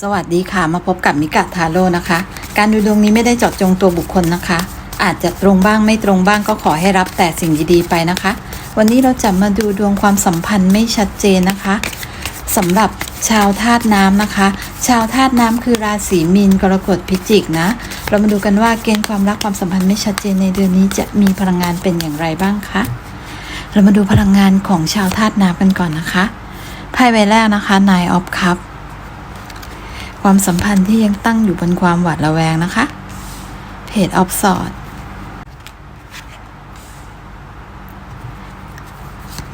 สวัสดีค่ะมาพบกับมิกะทาโร่นะคะ การดูดวงนี้ไม่ได้เจาะจงตัวบุคคลนะคะ อาจจะตรงบ้างไม่ตรงบ้างก็ขอให้รับแต่สิ่งดีๆไปนะคะ วันนี้เราจะมาดูดวงความสัมพันธ์ไม่ชัดเจนนะคะสำหรับชาวธาตุน้ำนะคะ ชาวธาตุน้ำคือราศีมีนกรกฎพิจิกนะ เรามาดูกันว่าเกณฑ์ความรักความสัมพันธ์ไม่ชัดเจนในเดือนนี้จะมีพลังงานเป็นอย่างไรบ้างคะเรามาดูพลังงานของชาวธาตุน้ำกันก่อนนะคะไพ่ใบแรกนะคะ Nine of Cups ความสัมพันธ์ที่ยังตั้งอยู่บนความหวาดระแวงนะคะเพจออฟสอด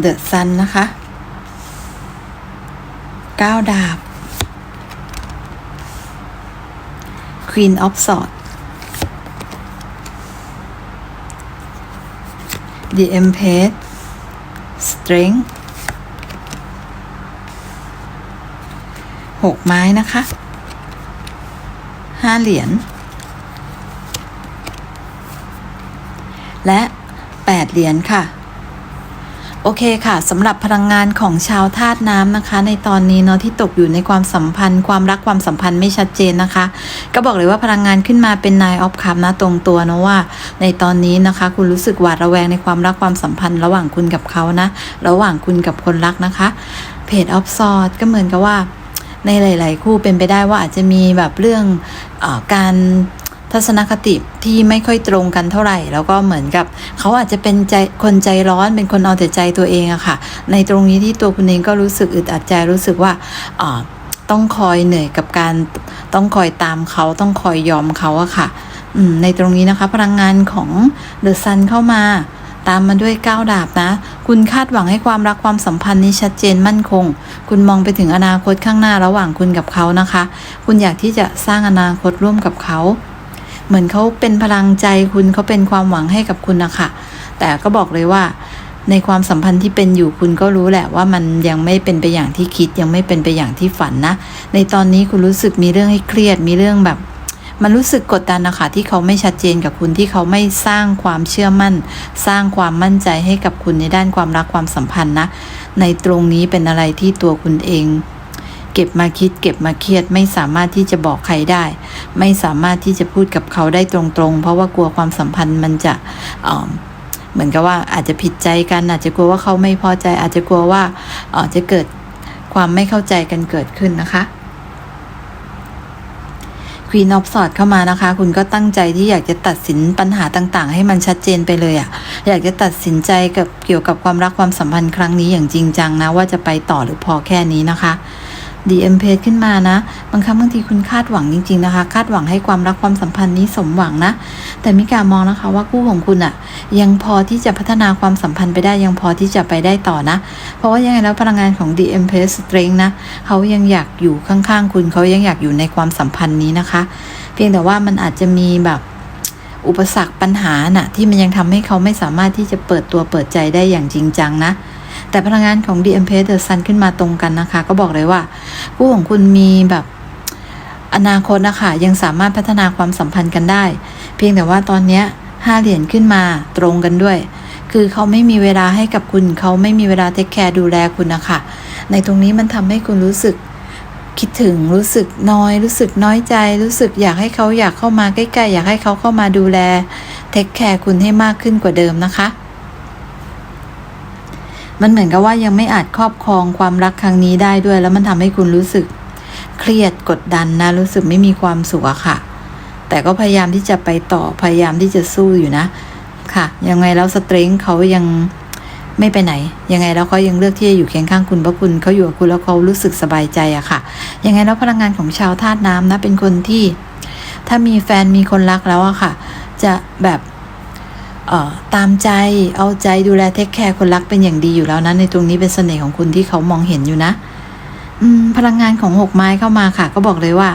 เดอะซันนะคะก้าวดาบ Queen of Swords The Empress Strength หกไม้นะคะ ห้าเหรียญ และแปดเหรียญค่ะ โอเคค่ะสำหรับพลังงานของชาวธาตุน้ำนะคะ ในตอนนี้เนาะที่ตกอยู่ในความสัมพันธ์ ความรักความสัมพันธ์ไม่ชัดเจนนะคะ ก็บอกเลยว่าพลังงานขึ้นมาเป็นนายออฟคัพนะตรงตัวนะว่า ในตอนนี้นะคะ คุณรู้สึกหวาดระแวงในความรักความสัมพันธ์ ระหว่างคุณกับเขานะ ระหว่างคุณกับคนรักนะคะเพจออฟซอดก็เหมือนกับว่า ในหลาย ๆ คู่เป็นไปได้ว่าอาจจะมีแบบเรื่องอการทัศนคติที่ไม่ค่อยตรงกันเท่าไหร่ แล้วก็เหมือนกับเขาอาจจะเป็นใจคนใจร้อนเป็นคนเอาแต่ใจตัวเองอะค่ะ ในตรงนี้ที่ตัวคุณเองก็รู้สึกอึดอัดใจรู้สึกว่าต้องคอยเหนื่อยกับการต้องคอยตามเขาต้องคอยยอมเขาอะค่ะในตรงนี้นะคะ พลังงานของเดอะซันเข้ามา ตามมาด้วยก้าวดาบนะ คุณคาดหวังให้ความรักความสัมพันธ์นี้ชัดเจนมั่นคง คุณมองไปถึงอนาคตข้างหน้าระหว่างคุณกับเขานะคะ คุณอยากที่จะสร้างอนาคตร่วมกับเขา เหมือนเขาเป็นพลังใจคุณเขาเป็นความหวังให้กับคุณนะคะ แต่ก็บอกเลยว่าในความสัมพันธ์ที่เป็นอยู่คุณก็รู้แหละว่ามันยังไม่เป็นไปอย่างที่คิดยังไม่เป็นไปอย่างที่ฝันนะ ในตอนนี้คุณรู้สึกมีเรื่องให้เครียดมีเรื่องแบบ มันรู้สึกกดดันนะคะที่เขาไม่ชัดเจนกับคุณที่เขาไม่สร้างความเชื่อมั่น สร้างความมั่นใจให้กับคุณในด้านความรักความสัมพันธ์นะ ในตรงนี้เป็นอะไรที่ตัวคุณเอง เก็บมาคิด เก็บมาเครียด ไม่สามารถที่จะบอกใครได้ ไม่สามารถที่จะพูดกับเขาได้ตรงๆ เพราะว่ากลัวความสัมพันธ์มันจะเเหมือนกับว่าอาจจะผิดใจกัน อาจจะกลัวว่าเขาไม่พอใจ อาจจะกลัวว่าอ่อจะเกิดความไม่เข้าใจกันเกิดขึ้นนะคะ ควีนออฟสอดเข้ามานะคะ คุณก็ตั้งใจที่อยากจะตัดสินปัญหาต่างๆ ให้มันชัดเจนไปเลยอะ่ะ อยากจะตัดสินใจกับเกี่ยวกับความรักความสัมพันธ์ครั้งนี้อย่างจริงจังนะว่าจะไปต่อหรือพอแค่นี้นะคะ ดีเอ็มเพขึ้นมานะ บางครั้งบางทีคุณคาดหวังจริง ๆนะคะ คาดหวังให้ความรักความสัมพันธ์นี้สมหวังนะ แต่มิกามองนะคะว่าคู่ของคุณอะยังพอที่จะพัฒนาความสัมพันธ์ไปได้ยังพอที่จะไปได้ต่อนะ เพราะว่ายังไงแล้วพลังงานของ The Empress Strength นะเขายังอยากอยู่ข้างๆ คุณเขายังอยากอยู่ในความสัมพันธ์นี้นะคะ เพียงแต่ว่ามันอาจจะมีแบบอุปสรรคปัญหาน่ะที่มันยังทำให้เขาไม่สามารถที่จะเปิดตัวเปิดใจได้อย่างจริงจังนะ แต่พลังงานของ The Empress The Sun ขึ้นมาตรงกันนะคะ ก็บอกเลยว่า คู่ของคุณมีแบบอนาคตนะคะยังสามารถพัฒนาความสัมพันธ์กันได้ เพียงแต่ว่าตอนนี้ห้าเหรียญขึ้นมาตรงกันด้วย คือเขาไม่มีเวลาให้กับคุณ เขาไม่มีเวลาเทคแคร์ดูแลคุณนะคะในตรงนี้มันทำให้คุณรู้สึกคิดถึงรู้สึกน้อย รู้สึกน้อยใจ รู้สึกอยากให้เขาอยากเข้ามาใกล้ๆ อยากให้เขาเข้ามาดูแลเทคแคร์คุณให้มากขึ้นกว่าเดิมนะคะ มันเหมือนกับว่ายังไม่อาจครอบครองความรักครั้งนี้ได้ด้วย แล้วมันทำให้คุณรู้สึกเครียดกดดันนะ รู้สึกไม่มีความสุขอะค่ะ แต่ก็พยายามที่จะไปต่อพยายามที่จะสู้อยู่นะ ค่ะ ยังไงแล้วสตริงเขายังไม่ไปไหน ยังไงแล้วเขายังเลือกที่จะอยู่เคียงข้างคุณเพราะคุณเขาอยู่กับคุณแล้วเขารู้สึกสบายใจอะค่ะ ยังไงแล้วพลังงานของชาวธาตุน้ำนะ เป็นคนที่ ถ้ามีแฟนมีคนรักแล้วอะค่ะ จะแบบ ตามใจเอาใจดูแลเทคแคร์คนรักเป็นอย่างดีอยู่แล้วนะในตรงนี้เป็นเสน่ห์ของคุณที่เขามองเห็นอยู่นะ อืม พลังงานของหกไม้เข้ามาค่ะ ก็บอกเลยว่า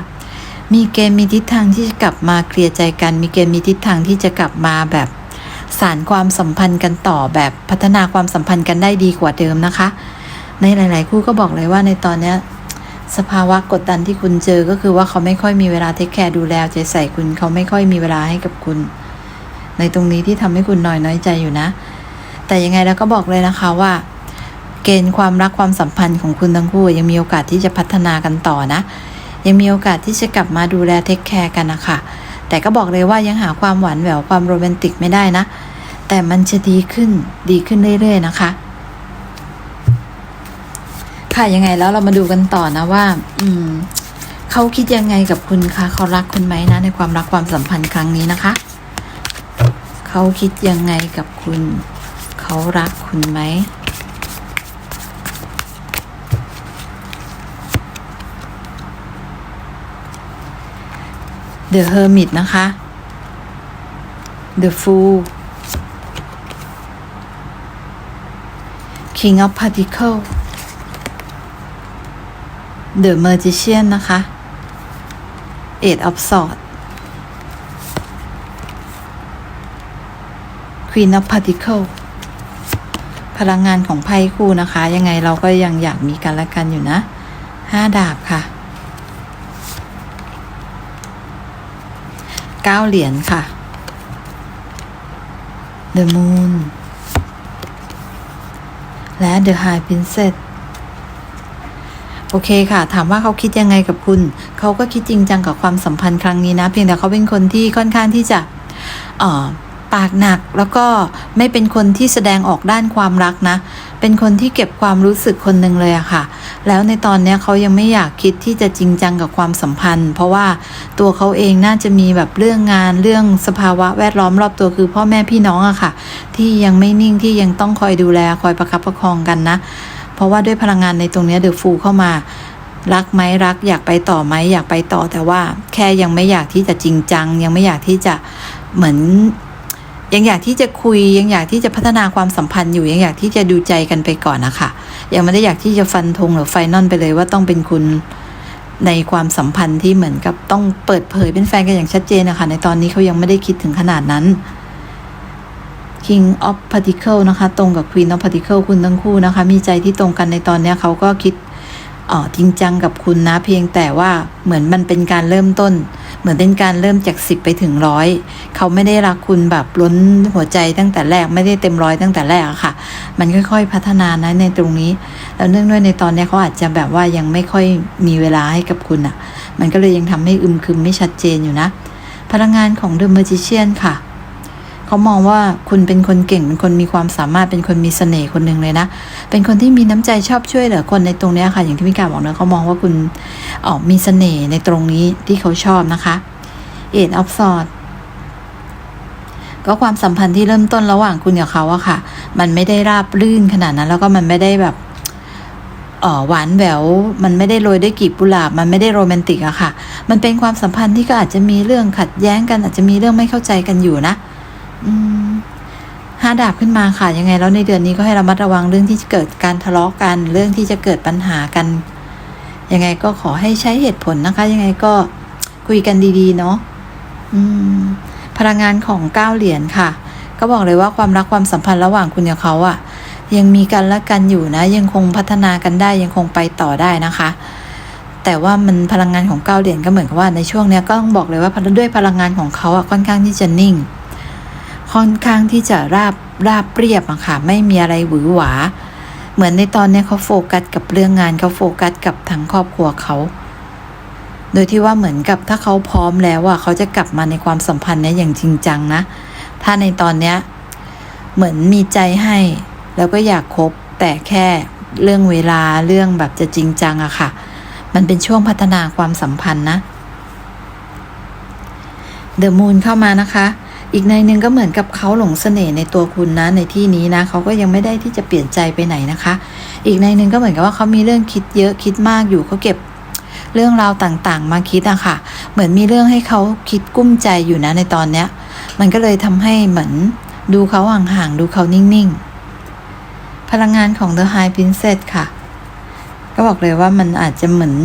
มีเกณฑ์มีทิศทางที่จะกลับมาเคลียร์ใจกัน มีเกณฑ์มีทิศทางที่จะกลับมาแบบสารความสัมพันธ์กันต่อแบบพัฒนาความสัมพันธ์กันได้ดีกว่าเดิมนะคะ ในหลาย ๆ คู่ก็บอกเลยว่าในตอนเนี้ยสภาวะกดดันที่คุณเจอก็คือว่าเขาไม่ค่อยมีเวลาเทคแคร์ดูแลใจใส่คุณเขาไม่ค่อยมีเวลาให้กับคุณ ในตรงนี้ที่ทำให้คุณน้อยน้อยใจอยู่นะ แต่ยังไงแล้วก็บอกเลยนะคะว่า เกณฑ์ความรักความสัมพันธ์ของคุณทั้งคู่ ยังมีโอกาสที่จะพัฒนากันต่อนะ ยังมีโอกาสที่จะกลับมาดูแลเทคแคร์กันนะคะแต่ก็บอกเลยว่ายังหาความหวานแหววความโรแมนติกไม่ได้นะ แต่มันจะดีขึ้นดีขึ้นเรื่อยๆนะคะค่ะยังไงแล้วเรามาดูกันต่อนะว่า อืมเขาคิดยังไงกับคุณคะเขารักคุณไหมนะ ในความรักความสัมพันธ์ครั้งนี้นะคะ เขาคิดยังไงกับคุณ เขารักคุณไหม The Hermit นะคะ The Fool King of Pentacle The Magician นะคะ Eight of Swords Queen of Pentacle พลังงานของไพ่คู่นะคะ ยังไงเราก็ยังอยากมีกันและกันอยู่นะห้าดาบค่ะเก้าเหรียญค่ะ The Moon และ The High Princess โอเคค่ะ ถามว่าเขาคิดยังไงกับคุณ เขาก็คิดจริงจังกับความสัมพันธ์ครั้งนี้นะ เพียงแต่เขาเป็นคนที่ค่อนข้างที่จะ เอ่อ ปากหนักแล้วก็ไม่เป็นคนที่แสดงออกด้านความรักนะ เป็นคนที่เก็บความรู้สึกคนหนึ่งเลยอะค่ะ แล้วในตอนนี้เขายังไม่อยากคิดที่จะจริงจังกับความสัมพันธ์ เพราะว่าตัวเขาเองน่าจะมีแบบเรื่องงานเรื่องสภาวะแวดล้อมรอบตัวคือพ่อแม่พี่น้องอะค่ะ ที่ยังไม่นิ่งที่ยังต้องคอยดูแลคอยประคับประคองกันนะ เพราะว่าด้วยพลังงานในตรงนี้เดอะฟูเข้ามารักไหมรักอยากไปต่อไหมอยากไปต่อแต่ว่าแค่ยังไม่อยากที่จะจริงจัง ยังไม่อยากที่จะเหมือน ยังอยากที่จะคุยยังอยากที่จะพัฒนาความสัมพันธ์อยู่ ยังอยากที่จะดูใจกันไปก่อนนะคะยังไม่ได้อยากที่จะฟันธงหรือไฟนอลไปเลยว่าต้องเป็นคุณในความสัมพันธ์ที่เหมือนกับต้องเปิดเผยเป็นแฟนกันอย่างชัดเจนนะคะ ในตอนนี้เขายังไม่ได้คิดถึงขนาดนั้น King of Particle นะคะ ตรงกับ Queen of Particle คุณทั้งคู่นะคะ มีใจที่ตรงกันในตอนนี้เขาก็คิดออจริงจังกับคุณนะ เพียงแต่ว่าเหมือนมันเป็นการเริ่มต้น เหมือนเป็นการเริ่มจากสิบไปถึงร้อยเขาไม่ได้รักคุณแบบล้นหัวใจตั้งแต่แรกไม่ได้เต็มร้อยตั้งแต่แรกอะค่ะ มันค่อยๆพัฒนานะในตรงนี้ แล้วเนื่องด้วยในตอนนี้เขาอาจจะแบบว่ายังไม่ค่อยมีเวลาให้กับคุณอะมันก็เลยยังทำให้อึมครึมไม่ชัดเจนอยู่นะ พลังงานของ The Magician ค่ะ เขามองว่าคุณเป็นคนเก่งเป็นคนมีความสามารถเป็นคนมีเสน่ห์คนหนึ่งเลยนะ เป็นคนที่มีน้ำใจชอบช่วยเหลือคนในตรงนี้ค่ะ อย่างที่พี่กาบอกนะเขามองว่าคุณออกมีเสน่ห์ในตรงนี้ที่เขาชอบนะคะ Eight of Swords ก็ความสัมพันธ์ที่เริ่มต้นระหว่างคุณกับเขาอะค่ะ มันไม่ได้ราบรื่นขนาดนั้น แล้วก็มันไม่ได้แบบออหวานแหววมันไม่ได้โรยด้วยกลีบกุหลาบ มันไม่ได้โรแมนติกอะค่ะ มันเป็นความสัมพันธ์ที่ก็อาจจะมีเรื่องขัดแย้งกัน อาจจะมีเรื่องไม่เข้าใจกันอยู่นะ ห้าดาบขึ้นมาค่ะ ยังไงแล้วในเดือนนี้ก็ให้ระมัดระวังเรื่องที่จะเกิดการทะเลาะกัน เรื่องที่จะเกิดปัญหากัน ยังไงก็ขอให้ใช้เหตุผลนะคะ ยังไงก็คุยกันดีๆ เนาะพลังงานของเก้าเหรียญค่ะ ก็บอกเลยว่าความรักความสัมพันธ์ระหว่างคุณกับเขาอะยังมีกันและกันอยู่นะ ยังคงพัฒนากันได้ยังคงไปต่อได้นะคะ แต่ว่ามันพลังงานของเก้าเหรียญก็เหมือนกับว่าในช่วงเนี้ยก็ต้องบอกเลยว่าด้วยพลังงานของเขาอะค่อนข้างที่จะนิ่ง ค่อนข้างที่จะราบราบเรียบอะค่ะไม่มีอะไรหวือหวา เหมือนในตอนนี้เขาโฟกัสกับเรื่องงานเขาโฟกัสกับทั้งครอบครัวเขาโดยที่ว่าเหมือนกับถ้าเขาพร้อมแล้วอะเขาจะกลับมาในความสัมพันธ์นี้อย่างจริงจังนะ ถ้าในตอนเนี้ยเหมือนมีใจให้แล้วก็อยากคบแต่แค่เรื่องเวลาเรื่องแบบจะจริงจังอะค่ะ มันเป็นช่วงพัฒนาความสัมพันธ์นะเดอะมูนเข้ามานะคะ อีกในหนึ่งก็เหมือนกับเขาหลงเสน่ห์ในตัวคุณนะในที่นี้นะเขาก็ยังไม่ได้ที่จะเปลี่ยนใจไปไหนนะคะ อีกในหนึ่งก็เหมือนกับว่าเขามีเรื่องคิดเยอะคิดมากอยู่เขาเก็บเรื่องราวต่างๆ มาคิดอะค่ะ เหมือนมีเรื่องให้เขาคิดกุ้มใจอยู่นะในตอนเนี้ย มันก็เลยทำให้เหมือนดูเขาห่างๆดูเขานิ่งๆ พลังงานของ The High Princess ค่ะ ก็บอกเลยว่ามันอาจจะเหมือน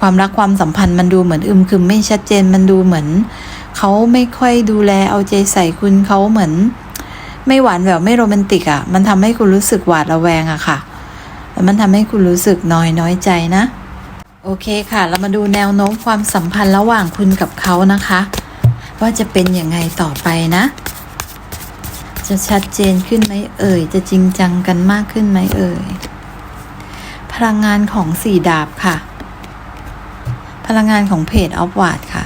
ความรักความสัมพันธ์มันดูเหมือนอึมครึมไม่ชัดเจนมันดูเหมือน เขาไม่ค่อยดูแลเอาใจใส่คุณเขาเหมือน ไม่หวานแหววไม่โรแมนติกอะ่ะ มันทำให้คุณรู้สึกหวาดระแวงอะค่ะแล้วมันทำให้คุณรู้สึกน้อยน้อยใจนะ โอเคค่ะ เรามาดูแนวโน้มความสัมพันธ์ระหว่างคุณกับเขานะคะ ว่าจะเป็นยังไงต่อไปนะ จะชัดเจนขึ้นไหมเอ่ย จะจริงจังกันมากขึ้นไหมเอ่ย พลังงานของสี่ดาบค่ะ พลังงานของเพจออฟวาร์ดค่ะ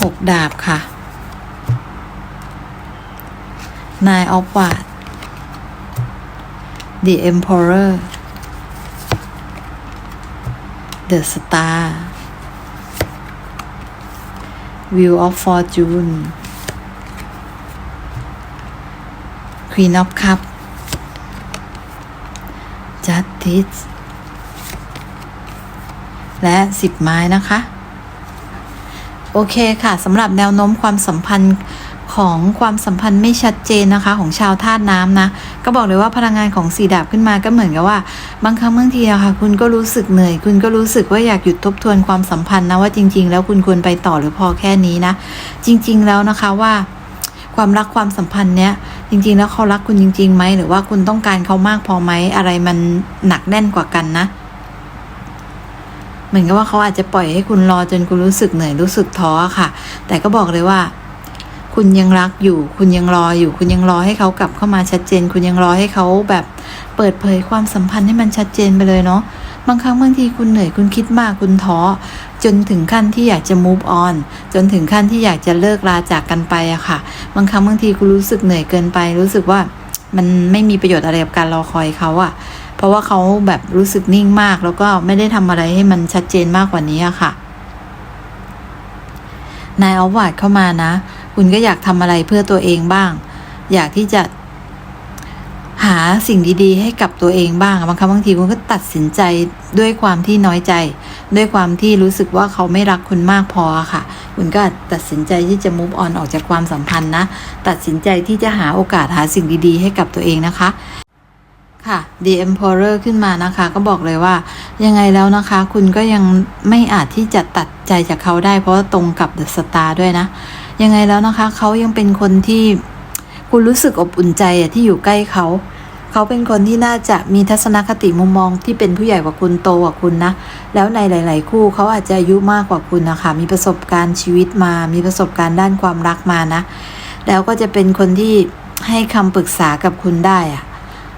หกดาบค่ะ Nine of Wands The Emperor The Star Wheel of Fortune Queen of Cup Justice และสิบไม้นะคะ โอเคค่ะสำหรับแนวโน้มความสัมพันธ์ของความสัมพันธ์ไม่ชัดเจนนะคะ ของชาวธาตุน้ำนะ ก็บอกเลยว่าพลังงานของสีดาบขึ้นมาก็เหมือนกับว่า บางครั้งบางทีอะค่ะ คุณก็รู้สึกเหนื่อย คุณก็รู้สึกว่าอยากหยุดทบทวนความสัมพันธ์นะว่าจริง ๆ แล้วคุณควรไปต่อหรือพอแค่นี้นะ จริง ๆ แล้วนะคะว่า ความรักความสัมพันธ์เนี้ยจริง ๆ แล้วเขารักคุณจริงๆไหมหรือว่าคุณต้องการเขามากพอไหมอะไรมันหนักแน่นกว่ากันนะ เหมือนกับว่าเขาอาจจะปล่อยให้คุณรอจนคุณรู้สึกเหนื่อยรู้สึกท้อค่ะ แต่ก็บอกเลยว่า คุณยังรักอยู่ คุณยังรออยู่ คุณยังรอให้เขากลับเข้ามาชัดเจน คุณยังรอให้เขาแบบเปิดเผยความสัมพันธ์ให้มันชัดเจนไปเลยเนาะบางครั้งบางทีคุณเหนื่อยคุณคิดมากคุณท้อจนถึงขั้นที่อยากจะ move on จนถึงขั้นที่อยากจะเลิกลาจากกันไปอะค่ะ บางครั้งบางทีคุณรู้สึกเหนื่อยเกินไป รู้สึกว่ามันไม่มีประโยชน์อะไรกับการรอคอยเขาอะ เพราะว่าเขาแบบรู้สึกนิ่งมาก แล้วก็ไม่ได้ทำอะไรให้มันชัดเจนมากกว่านี้ค่ะ นายออฟวาดเข้ามานะ คุณก็อยากทำอะไรเพื่อตัวเองบ้าง อยากที่จะหาสิ่งดีๆ ให้กับตัวเองบ้างบางครั้งบางทีคุณก็ตัดสินใจด้วยความที่น้อยใจ ด้วยความที่รู้สึกว่าเขาไม่รักคุณมากพอค่ะ คุณก็ตัดสินใจที่จะ move on ออกจากความสัมพันธ์นะ ตัดสินใจที่จะหาโอกาสหาสิ่งดีๆ ให้กับตัวเองนะคะ ค่ะ The Emperor ขึ้นมานะคะ ก็บอกเลยว่า ยังไงแล้วนะคะ คุณก็ยังไม่อาจที่จะตัดใจจากเขาได้ เพราะว่าตรงกับ The Star ด้วยนะ ยังไงแล้วนะคะ เขายังเป็นคนที่คุณรู้สึกอบอุ่นใจที่อยู่ใกล้เขา เขาเป็นคนที่น่าจะมีทัศนคติมุมมองที่เป็นผู้ใหญ่กว่าคุณโตกว่าคุณนะ แล้วในหลาย ๆ คู่เขาอาจจะอายุมากกว่าคุณนะคะ มีประสบการณ์ชีวิตมา มีประสบการณ์ด้านความรักมานะ แล้วก็จะเป็นคนที่ให้คำปรึกษากับคุณได้อะ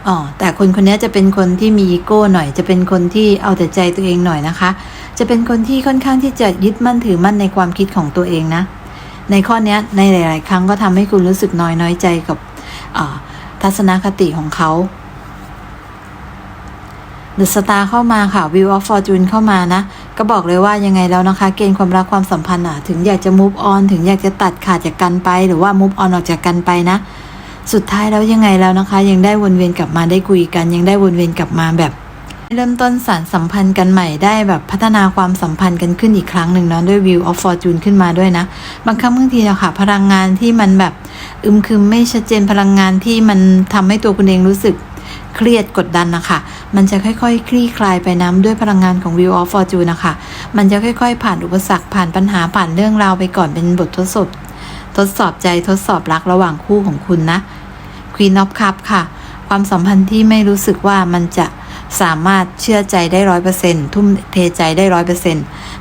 อ๋อแต่คนคนนี้จะเป็นคนที่มีอีโก้หน่อย จะเป็นคนที่เอาแต่ใจตัวเองหน่อยนะคะ จะเป็นคนที่ค่อนข้างที่จะยึดมั่นถือมั่นในความคิดของตัวเองนะ ในข้อนี้ในหลาย ๆ ครั้งก็ทำให้คุณรู้สึกน้อยน้อยใจกับทัศนคติของเขา The Star เข้ามาค่ะ View of Fortune เข้ามานะ ก็บอกเลยว่ายังไงแล้วนะคะ เกณฑ์ความรักความสัมพันธ์อะ ถึงอยากจะ move on ถึงอยากจะตัดขาดจากกันไป หรือว่า move on ออกจากกันไปนะ สุดท้ายแล้วยังไงแล้วนะคะ ยังได้วนเวียนกลับมาได้คุยกัน ยังได้วนเวียนกลับมาแบบเริ่มต้นสารสัมพันธ์กันใหม่ได้แบบพัฒนาความสัมพันธ์กันขึ้นอีกครั้งหนึ่งเนาะด้วย View of Fortune ขึ้นมาด้วยนะ บางครั้งบางทีอะค่ะ พลังงานที่มันแบบอึมครึมไม่ชัดเจนพลังงานที่มันทำให้ตัวคุณเองรู้สึกเครียดกดดันนะคะ มันจะค่อยๆคลี่คลายไปน้ำด้วยพลังงานของ View of Fortune นะคะ มันจะค่อยๆ ผ่านอุปสรรคผ่านปัญหาผ่านเรื่องราวไปก่อนเป็นบททดสอบ ทดสอบใจทดสอบรักระหว่างคู่ของคุณนะ Queen of Cup ค่ะ ความสัมพันธ์ที่ไม่รู้สึกว่ามันจะสามารถเชื่อใจได้ร้อยเปอร์เซ็นทุ่มเทใจได้ร้อยเปอร์เซ็น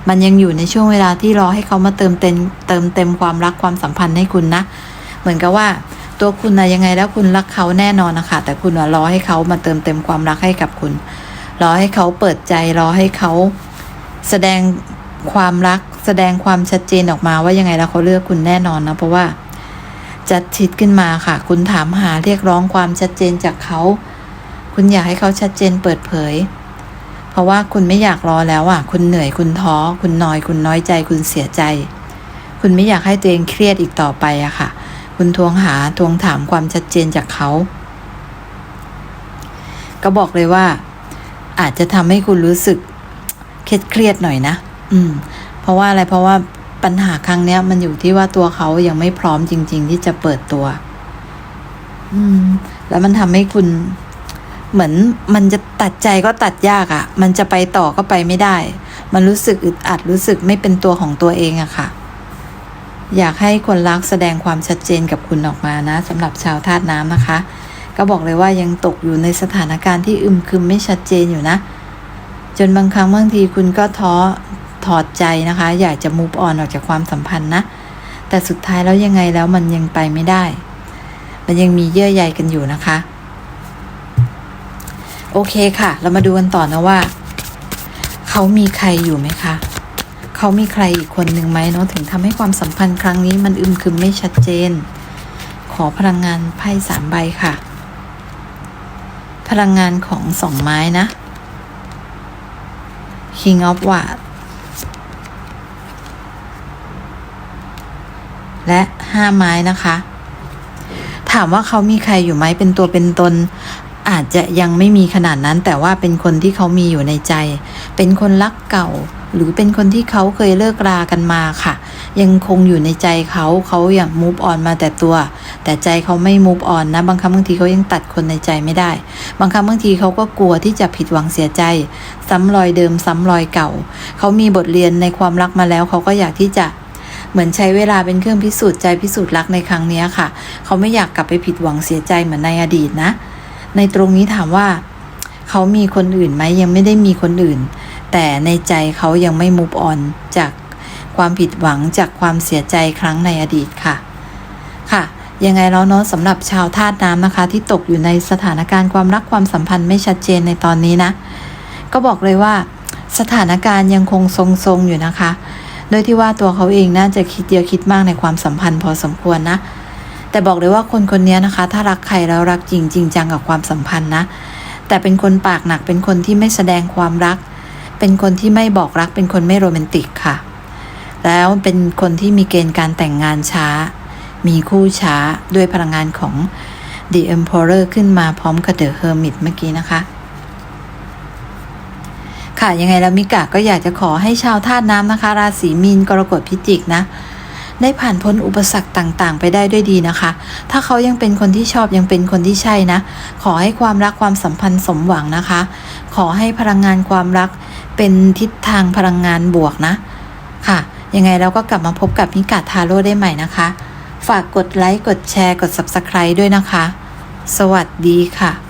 มันยังอยู่ในช่วงเวลาที่รอให้เขามาเติมเต็มเติมเต็มความรักความสัมพันธ์ให้คุณนะ เหมือนกับว่าตัวคุณนะยังไงแล้วคุณรักเขาแน่นอนนะคะแต่คุณรอให้เขามาเติมเต็มความรักให้กับคุณ รอให้เขาเปิดใจรอให้เขาแสดง ความรักแสดงความชัดเจนออกมาว่ายังไงแล้วเขาเลือกคุณแน่นอนนะเพราะว่าจัดชิดขึ้นมาค่ะ คุณถามหาเรียกร้องความชัดเจนจากเขา คุณอยากให้เขาชัดเจนเปิดเผย เพราะว่าคุณไม่อยากรอแล้วอะ คุณเหนื่อยคุณท้อ คุณนอย คุณน้อยใจ คุณเสียใจ คุณไม่อยากให้ตัวเองเครียดอีกต่อไปอะค่ะ คุณทวงหาทวงถามความชัดเจนจากเขา ก็บอกเลยว่า อาจจะทำให้คุณรู้สึกเครียดเครียดหน่อยนะ อืม เพราะว่าอะไรเพราะว่าปัญหาครั้งเนี้ย มันอยู่ที่ว่าตัวเขายังไม่พร้อมจริง ๆ ที่จะเปิดตัว อืม แล้วมันทำให้คุณ เหมือนมันจะตัดใจก็ตัดยากอะ่ะ มันจะไปต่อก็ไปไม่ได้ มันรู้สึกอึดอัดรู้สึกไม่เป็นตัวของตัวเองอะค่ะ อยากให้คนรักแสดงความชัดเจนกับคุณออกมานะสำหรับชาวธาตุน้ำนะคะ ก็บอกเลยว่ายังตกอยู่ในสถานการณ์ที่อึมครึมไม่ชัดเจนอยู่นะจนบางครั้งบางทีคุณก็ท้อ ถอดใจนะคะ อยากจะ move on ออกจากความสัมพันธ์นะ แต่สุดท้ายแล้วยังไงแล้วมันยังไปไม่ได้ มันยังมีเยื่อใยกันอยู่นะคะ โอเคค่ะ เรามาดูกันต่อนะว่า เขามีใครอยู่ไหมคะ เขามีใครอีกคนหนึ่งไหมเนาะถึงทำให้ความสัมพันธ์ครั้งนี้มันอึมครึมไม่ชัดเจน ขอพลังงานไพ่สามใบค่ะ พลังงานของสองไม้นะ King of w a d และห้าไม้นะคะ ถามว่าเขามีใครอยู่ไหมเป็นตัวเป็นตน อาจจะยังไม่มีขนาดนั้น แต่ว่าเป็นคนที่เขามีอยู่ในใจ เป็นคนรักเก่า หรือเป็นคนที่เขาเคยเลิกรากันมาค่ะ ยังคงอยู่ในใจเขาเขาอยากมูฟออนมาแต่ตัว แต่ใจเขาไม่มูฟออนนะ บางครั้งบางทีเขายังตัดคนในใจไม่ได้ บางครั้งบางทีเขาก็กลัวที่จะผิดหวังเสียใจ ซ้ำรอยเดิมซ้ำรอยเก่า เขามีบทเรียนในความรักมาแล้ว เขาก็อยากที่จะ เหมือนใช้เวลาเป็นเครื่องพิสูจน์ใจพิสูจน์รักในครั้งนี้ค่ะ เขาไม่อยากกลับไปผิดหวังเสียใจเหมือนในอดีตนะ ในตรงนี้ถามว่า เขามีคนอื่นไหมยังไม่ได้มีคนอื่น แต่ในใจเขายังไม่มูฟออนจากความผิดหวังจากความเสียใจครั้งในอดีตค่ะ ค่ะยังไงแล้วเนาะสำหรับชาวธาตุน้ำนะคะ ที่ตกอยู่ในสถานการณ์ความรักความสัมพันธ์ไม่ชัดเจนในตอนนี้นะ ก็บอกเลยว่า สถานการณ์ยังคงทรงๆอยู่นะคะ โดยที่ว่าตัวเขาเองน่าจะคิดเยอะคิดมากในความสัมพันธ์พอสมควรนะ แต่บอกเลยว่าคนคนนี้นะคะ ถ้ารักใครแล้วรักจริงจริงจังกับความสัมพันธ์นะ แต่เป็นคนปากหนักเป็นคนที่ไม่แสดงความรัก เป็นคนที่ไม่บอกรัก เป็นคนไม่โรแมนติกค่ะ แล้วเป็นคนที่มีเกณฑ์การแต่งงานช้า มีคู่ช้าด้วยพลังงานของ The Emperor ขึ้นมาพร้อมกับ The Hermit เมื่อกี้นะคะ ค่ะยังไงแล้วมิกะก็อยากจะขอให้ชาวธาตุน้ำนะคะ ราศีมีนกรกฎพิจิกนะได้ผ่านพ้นอุปสรรคต่างๆ ไปได้ด้วยดีนะคะ ถ้าเขายังเป็นคนที่ชอบยังเป็นคนที่ใช่นะ ขอให้ความรักความสัมพันธ์สมหวังนะคะ ขอให้พลังงานความรักเป็นทิศทางพลังงานบวกนะ ค่ะ ยังไงเราก็กลับมาพบกับมิกาทาโร่ได้ใหม่นะคะ ฝากกดไลค์ กดแชร์ กด Subscribe ด้วยนะคะ สวัสดีค่ะ